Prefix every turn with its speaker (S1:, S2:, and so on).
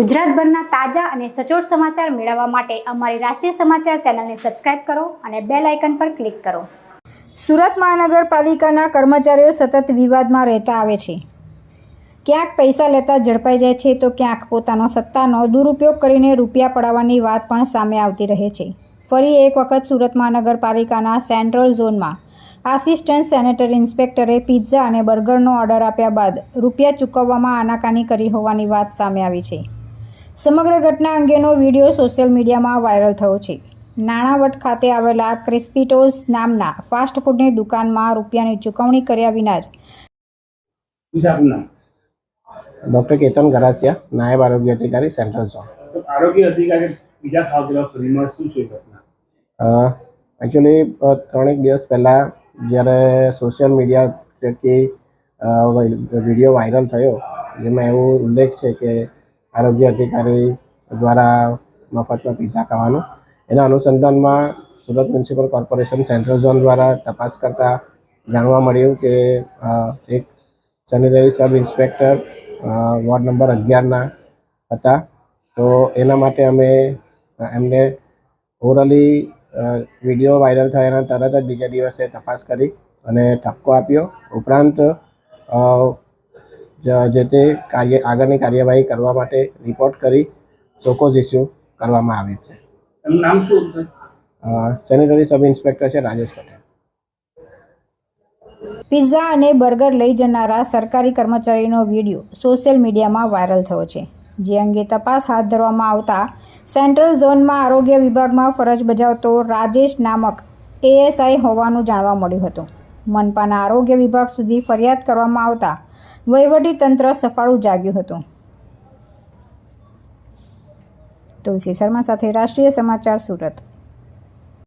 S1: ગુજરાતભરના તાજા અને સચોટ સમાચાર મેળવવા માટે અમારી રાષ્ટ્રીય સમાચાર ચેનલને સબસ્ક્રાઇબ કરો અને બેલ આઇકન પર ક્લિક કરો. સુરત મહાનગરપાલિકાના કર્મચારીઓ સતત વિવાદમાં રહેતા આવે છે. ક્યાંક પૈસા લેતા ઝડપાઈ જાય છે તો ક્યાંક પોતાનો સત્તાનો દુરુપયોગ કરીને રૂપિયા પડાવવાની વાત પણ સામે આવતી રહે છે. ફરી એક વખત સુરત મહાનગરપાલિકાના સેન્ટ્રલ ઝોનમાં આસિસ્ટન્ટ સેનેટરી ઇન્સ્પેક્ટરે પિઝા અને બર્ગરનો ઓર્ડર આપ્યા બાદ રૂપિયા ચૂકવવામાં આનાકાની કરી હોવાની વાત સામે આવી છે. સમગ્ર ઘટના અંગેનો વીડિયો સોશિયલ મીડિયામાં વાયરલ થયો છે. નાણાવટ ખાતે આવેલા ક્રિસ્પીટોઝ નામના ફાસ્ટ ફૂડની દુકાનમાં રૂપિયાની ચૂકવણી કર્યા વિના જ
S2: ડૉક્ટર કેતન ગરાસિયા નાયબ આરોગ્ય અધિકારી સેન્ટ્રલ ઝોન
S3: તો આરોગ્ય અધિકારી બીજા ખાવ શું છે ઘટના?
S2: એકચ્યુઅલી ત્રણેક દિવસ પહેલાં જ્યારે સોશિયલ મીડિયા થકી વીડિયો વાયરલ થયો જેમાં એવો ઉલ્લેખ છે કે આરોગ્ય અધિકારી દ્વારા મફતમાં પીઝા ખાવાનું. એના અનુસંધાનમાં Surat municipal corporation central zone દ્વારા તપાસ કરતાં જાણવા મળ્યું કે એક એક sanitary sub inspector ward number અગિયારના હતા. તો એના માટે અમે એમને ઓરલી વીડિયો વાયરલ થયાના તરત જ બીજા દિવસે તપાસ કરી અને ઠપકો આપ્યો. ઉપરાંત જ- તે કાર્ય આગળની કાર્યવાહી કરવા માટે રિપોર્ટ કરી ચોક્કસ ઇસ્યુ કરવામાં આવે છે.
S3: નામ શું
S2: સેનેટરી સબ ઇન્સ્પેક્ટર છે રાજેશ પટેલ.
S1: પિઝા અને બર્ગર લઈ જનારા સરકારી કર્મચારીનો વીડિયો સોશિયલ મીડિયામાં વાયરલ થયો છે. જે અંગે તપાસ હાથ ધરવામાં આવતા સેન્ટ્રલ ઝોનમાં આરોગ્ય વિભાગમાં ફરજ બજાવતો રાજેશ નામક એએસઆઈ હોવાનું જાણવા મળ્યું હતું. મનપાના આરોગ્ય વિભાગ સુધી ફરિયાદ કરવામાં આવતા વહીવટી તંત્ર સફાળું જાગ્યું હતું. તુલસી શર્મા સાથે રાષ્ટ્રીય સમાચાર સુરત.